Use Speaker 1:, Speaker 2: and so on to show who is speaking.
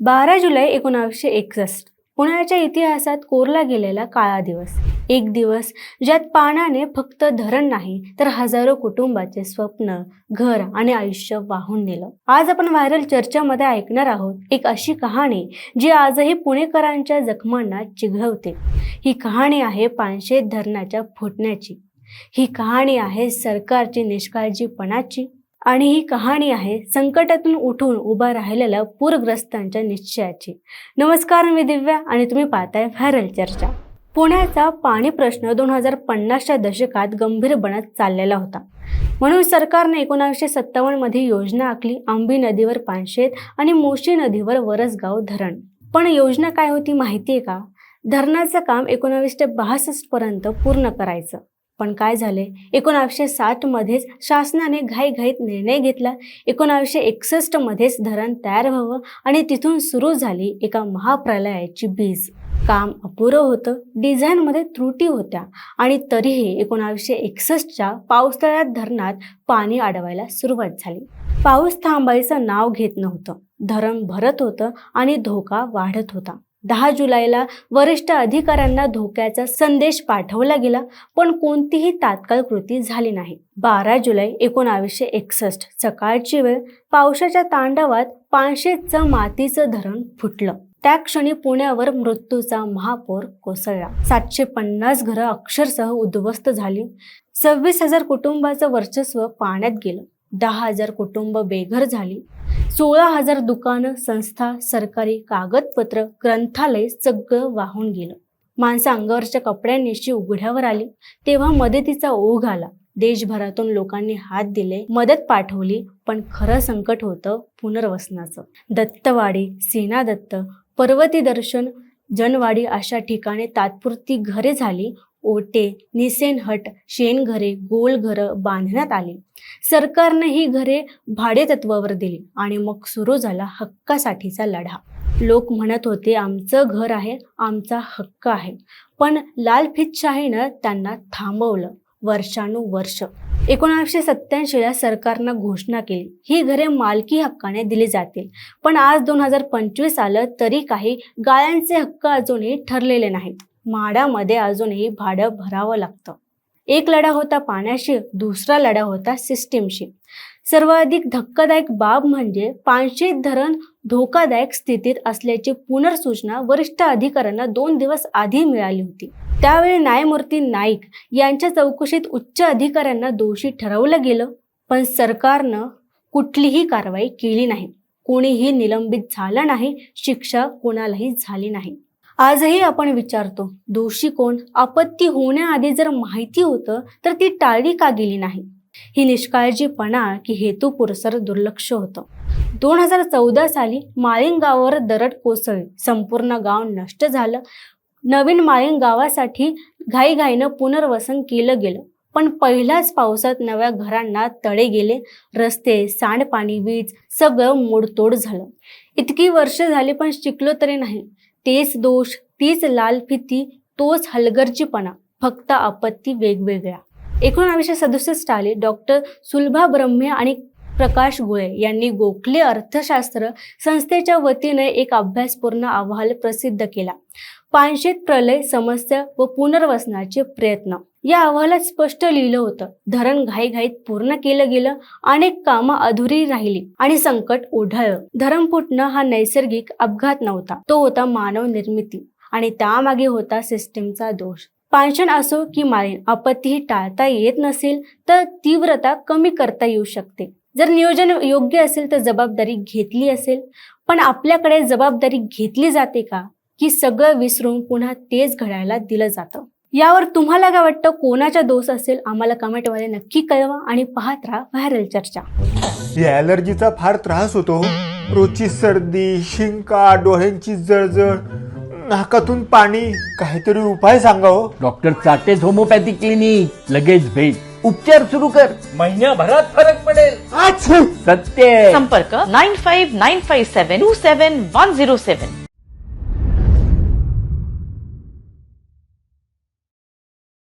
Speaker 1: बारा जुलै एकोणावीसशे एकसष्ट. पुण्याच्या इतिहासात कोरला गेलेला काळा दिवस. एक दिवस ज्यात पाण्याने फक्त धरण नाही तर हजारो कुटुंबाचे स्वप्न घर आणि आयुष्य वाहून नेलं. आज आपण व्हायरल चर्चामध्ये ऐकणार आहोत एक अशी कहाणी जी आजही पुणेकरांच्या जखमांना चिघळवते. ही कहाणी आहे पानशेत धरणाच्या फुटण्याची. ही कहाणी आहे सरकारची निष्काळजीपणाची. आणि ही कहाणी आहे संकटातून उठून उभा राहिलेल्या पूरग्रस्तांच्या निश्चयाची. नमस्कार मी दिव्या आणि तुम्ही पाहताय व्हायरल चर्चा. पुण्याचा पाणी प्रश्न दोन हजार पन्नासच्या दशकात गंभीर बनत चाललेला होता. म्हणून सरकारने एकोणावीसशे सत्तावन्नमध्ये योजना आखली आंबी नदीवर पानशेत आणि मोशी नदीवर वरसगाव धरण. पण योजना काय होती माहिती आहे का? धरणाचं काम एकोणावीसशे बासष्ट पर्यंत पूर्ण करायचं. पण काय झाले? एकोणावीसशे साठमध्येच शासनाने घाईघाईत निर्णय घेतला. एकोणावीसशे एकसष्टमध्येच धरण तयार व्हावं आणि तिथून सुरू झाली एका महाप्रलयाची बीज. काम अपुरं होतं डिझाईनमध्ये त्रुटी होत्या आणि तरीही एकोणावीसशे एकसष्टच्या पावसाळ्यात धरणात पाणी अडवायला सुरुवात झाली. पाऊस थांबायचं नाव घेत नव्हतं. धरण भरत होतं आणि धोका वाढत होता. दहा जुलैला वरिष्ठ अधिकाऱ्यांना धोक्याचा संदेश पाठवला गेला पण कोणतीही तात्काळ कृती झाली नाही. बारा जुलै एकोणावीसशे एकसष्ट सकाळची वेळ पावसाच्या तांडवात पानशेतचं मातीचं धरण फुटलं. त्या क्षणी पुण्यावर मृत्यूचा महापौर कोसळला. सातशे पन्नास घरं अक्षरशः उद्ध्वस्त झाली. सव्वीस हजार कुटुंबाचं वर्चस्व पाण्यात गेलं. दहा हजार कुटुंब बेघर झाली. सोळा हजार दुकानं संस्था सरकारी कागदपत्र ग्रंथालय सगळं वाहून गेलं. माणसं अंगावरच्या कपड्यांनीशी उघड्यावर आली. तेव्हा मदतीचा ओघ आला. देशभरातून लोकांनी हात दिले मदत पाठवली पण खरं संकट होतं पुनर्वसनाचं. दत्तवाडी सेना दत्त पर्वती दर्शन जनवाडी अशा ठिकाणी तात्पुरती घरे झाली ओटे निसेनहट शेणघरे गोलघरं बांधण्यात आली. सरकारने ही घरे भाडेतत्वावर दिली आणि मग सुरू झाला हक्कासाठीचा लढा. लोक म्हणत होते आमचं घर आहे आमचा हक्क आहे. पण लालफितशाहीनं त्यांना थांबवलं वर्षानुवर्ष एकोणीसशे सत्त्याऐंशीला सरकारनं घोषणा केली. ही घरे मालकी हक्काने दिली जातील. पण आज दोन हजार पंचवीस आलं तरी काही गाळ्यांचे हक्क अजूनही ठरलेले नाहीत. माडामध्ये अजूनही भाडं भरावं लागतं. एक लढा होता पाण्याशी दुसरा लढा होता सिस्टीमशी. सर्वाधिक धक्कादायक बाब म्हणजे पानशेत धरण धोकादायक स्थितीत असल्याची पुनर्सूचना वरिष्ठ अधिकाऱ्यांना दोन दिवस आधी मिळाली होती. त्यावेळी न्यायमूर्ती नाईक यांच्या चौकशीत उच्च अधिकाऱ्यांना दोषी ठरवलं गेलं पण सरकारनं कुठलीही कारवाई केली नाही. कोणीही निलंबित झालं नाही शिक्षा कोणालाही झाली नाही. आजही आपण विचारतो दोषी कोण? आपत्ती होण्याआधी जर माहिती होतं तर ती टाळली का गेली नाही? ही निष्काळजीपणा की हेतुपुरसर दुर्लक्ष होतं. दोन हजार चौदा साली माळिंग गावावर दरड कोसळली. संपूर्ण गाव नष्ट झालं. नवीन माळिंग गावासाठी घाईघाईनं पुनर्वसन केलं गेलं. पण पहिल्याच पावसात नव्या घरांना तळे गेले. रस्ते सांडपाणी वीज सगळं मोडतोड झालं. इतकी वर्ष झाली पण शिकलो तरी नाही. तेच दोष तीच लाल फिती तोच हलगर्जीपणा फक्त आपत्ती वेगवेगळ्या. एकोणावीसशे सदुसष्ट साली डॉक्टर सुलभा ब्रह्मे आणि प्रकाश गोळे यांनी गोखले अर्थशास्त्र संस्थेच्या वतीने एक अभ्यासपूर्ण अहवाल प्रसिद्ध केला. पानशेत प्रलय समस्या व पुनर्वसनाचे प्रयत्न. या अहवालात स्पष्ट लिहिलं होतं. धरण घाईघाईत पूर्ण केलं गेलं अनेक कामं अधुरी राहिली आणि संकट ओढळलं. धरण फुटणं हा नैसर्गिक अपघात नव्हता. तो होता मानव निर्मिती आणि त्यामागे होता सिस्टीमचा दोष. पाषाण असो की माळीण आपत्ती ही टाळता येत नसेल तर तीव्रता कमी करता येऊ शकते. जर नियोजन योग्य असेल तर जबाबदारी घेतली असेल. पण आपल्याकडे जबाबदारी घेतली जाते का? की सगळं विसरून पुन्हा तेच घडायला दिलं जातं. यावर तुम्हाला काय वाटतं? कोणाचा दोष असेल? आम्हाला कमेंटमध्ये नक्की कळवा आणि पाहत राहा व्हायरल चर्चा.
Speaker 2: या ॲलर्जीचा फार त्रास होतो रोजची सर्दी शिंका डोळ्यांची जळजळ नाकातून पाणी काहीतरी उपाय सांगा हो.
Speaker 3: डॉक्टर चाटेज होमोपॅथी क्लिनिक लगेच भेट. उपचार सुरू कर. महिन्याभरात फरक पडेल. सत्य
Speaker 4: संपर्क nine five nine five seven two seven one zero seven.